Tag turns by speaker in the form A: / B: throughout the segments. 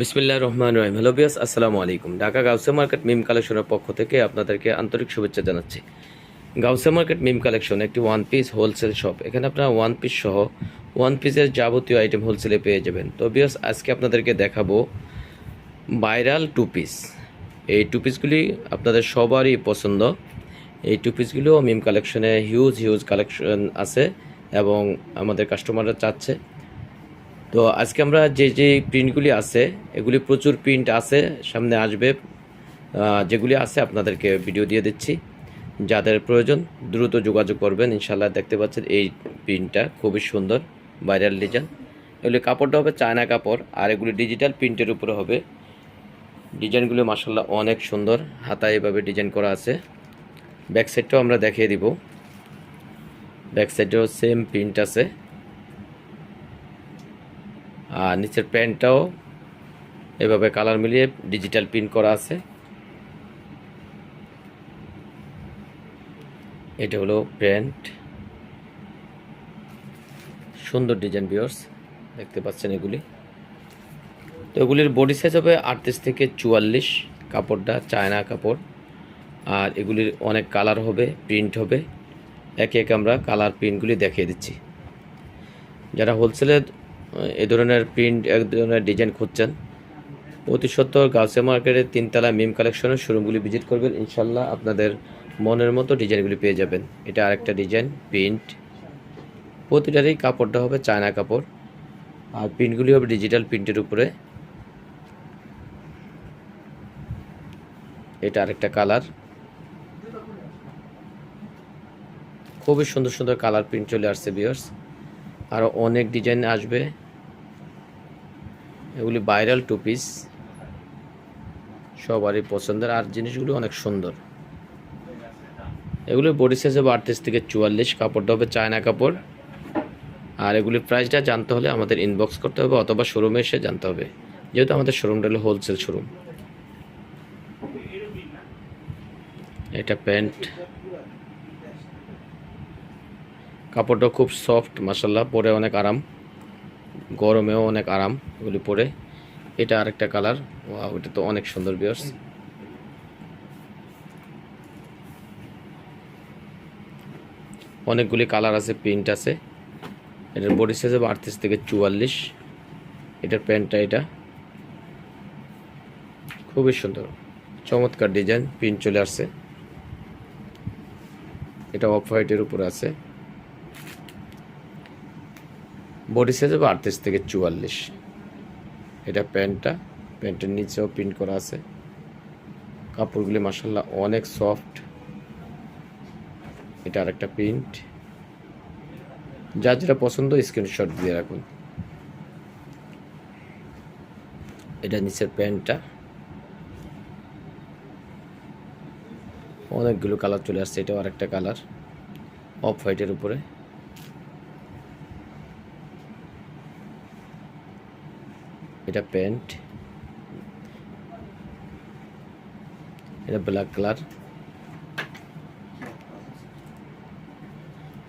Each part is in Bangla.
A: বিসমিল্লাহ রহমান রহিম। হ্যালো বিয়াস আসসালামু আলাইকুম। ঢাকা গাউসে মার্কেট মিম কালেকশনের পক্ষ থেকে আপনাদেরকে আন্তরিক শুভেচ্ছা জানাচ্ছি। গাউসে মার্কেট মিম কালেকশন একটি ওয়ান পিস হোলসেল শপ এখানে আপনারা ওয়ান পিস সহ ওয়ান পিসের যাবতীয় আইটেম হোলসেলে পেয়ে যাবেন। তো বিয়াস আজকে আপনাদেরকে দেখাবো ভাইরাল টু পিস এই টু পিসগুলি আপনাদের সবারই পছন্দ। এই টু পিসগুলো মিম কালেকশনে হিউজ হিউজ কালেকশন আছে এবং আমাদের কাস্টমাররা চাচ্ছে। তো আজকে আমরা যে যে প্রিন্টগুলি আছে, এগুলি প্রচুর প্রিন্ট আছে, সামনে আসবে। যেগুলি আছে আপনাদেরকে ভিডিও দিয়ে দিচ্ছি। যাদের প্রয়োজন দ্রুত যোগাযোগ করবেন ইনশাল্লাহ দেখতে পাচ্ছেন এই প্রিন্টটা খুবই সুন্দর ভাইরাল ডিজাইন এগুলি কাপড়টা হবে চায়না কাপড়, আর এগুলি ডিজিটাল প্রিন্টের উপরে হবে। ডিজাইনগুলো মাসাল্লাহ অনেক সুন্দর, হাতায় এভাবে ডিজাইন করা আছে। ব্যাক সাইডটাও আমরা দেখিয়ে দিব। ব্যাক সাইডেও সেম প্রিন্ট আছে। আর নিচের প্যান্টটাও এভাবে কালার মিলিয়ে ডিজিটাল প্রিন্ট করা আছে। এটা হলো প্যান্ট। সুন্দর ডিজাইন বিয়ার্স দেখতে পাচ্ছেন এগুলি। তো এগুলির বডি সাইজ হবে আটত্রিশ থেকে চুয়াল্লিশ, কাপড়টা চায়না কাপড়। আর এগুলির অনেক কালার হবে, প্রিন্ট হবে। একে একে আমরা কালার প্রিন্টগুলি দেখিয়ে দিচ্ছি। যারা হোলসেলে এই ধরনের প্রিন্ট এক ধরনের ডিজাইন খুঁজছেন। অতি সত্তর গাউসে মার্কেটের তিনতলা মিম কালেকশনের শোরুমগুলি ভিজিট করবেন। ইনশাল্লাহ আপনাদের মনের মতো ডিজাইনগুলি পেয়ে যাবেন। এটা আরেকটা ডিজাইন প্রিন্ট প্রতিটারই কাপড়টা হবে চায়না কাপড়। আর প্রিন্টগুলি হবে ডিজিটাল প্রিন্টের উপরে। এটা আরেকটা কালার খুবই সুন্দর সুন্দর কালার প্রিন্ট চলে আসছে বিয়ার্স আরও অনেক ডিজাইন আসবে। এগুলি ভাইরাল টু পিস সবারই পছন্দের। আর জিনিসগুলো অনেক সুন্দর। এগুলি বডি সাইজ হবে আটত্রিশ থেকে চুয়াল্লিশ। কাপড়টা হবে চায়না কাপড়। আর এগুলির প্রাইসটা জানতে হলে আমাদের ইনবক্স করতে হবে অথবা শোরুমে এসে জানতে হবে। যেহেতু আমাদের শোরুমটা হলো হোলসেল শোরুম এটা প্যান্ট। কাপড়টা খুব সফট মাসাল্লাহ পরে অনেক আরাম। গরমেও অনেক আরাম এগুলি পরে। এটা আরেকটা কালার। ওটা তো অনেক সুন্দর বিয়ার্স অনেকগুলি কালার আছে, প্রিন্ট আছে। এটার বডি সাইজ হবে আটত্রিশ থেকে চুয়াল্লিশ। এটার প্যান্টটা এটা। খুবই সুন্দর। চমৎকার ডিজাইন প্রিন্ট চলে আসছে। এটা অফ হোয়াইটের উপরে আছে। বডি সাইজ হবে আটত্রিশ থেকে চুয়াল্লিশ। এটা প্যান্টটা, প্যান্টের নিচেও প্রিন্ট করা আছে। কাপড়গুলি মাসাল্লাহ অনেক সফট এটা আরেকটা প্রিন্ট যার যেটা পছন্দ স্ক্রিনশট দিয়ে রাখুন। এটা নিচের প্যান্টটা। অনেকগুলো কালার চলে আসছে, এটাও আরেকটা কালার অফ হোয়াইটের উপরে। এটা প্যান্ট। এটা ব্ল্যাক কালার।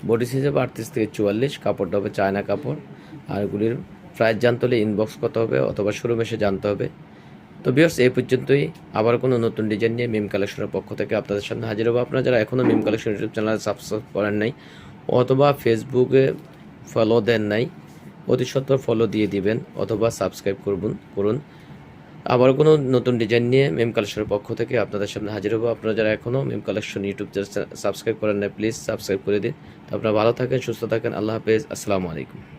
A: বডি সাইজ হবে আটত্রিশ থেকে চুয়াল্লিশ, কাপড়টা হবে চায়না কাপড়। আর এগুলির প্রাইস জানতে হলে ইনবক্স করতে হবে অথবা শোরুম এসে জানতে হবে। তো বিয়ার্স এই পর্যন্তই। আবার কোনো নতুন ডিজাইন নিয়ে মিম কালেকশনের পক্ষ থেকে আপনাদের সামনে হাজির হব। আপনারা যারা এখনও Mim collection YouTube channel subscribe করেন নাই, অথবা ফেসবুকে ফলো দেন নাই অতি সত্তর ফলো দিয়ে দিবেন অথবা সাবস্ক্রাইব করুন করুন। আবার কোনো নতুন ডিজাইন নিয়ে মেম কালেকশনের পক্ষ থেকে আপনাদের সামনে হাজির হব। আপনারা যারা এখনও মেম কালেকশন ইউটিউব সাবস্ক্রাইব করেন না প্লিজ সাবস্ক্রাইব করে দিন। তো আপনারা ভালো থাকেন, সুস্থ থাকেন, আল্লাহ হাফেজ, আসসালামু আলাইকুম।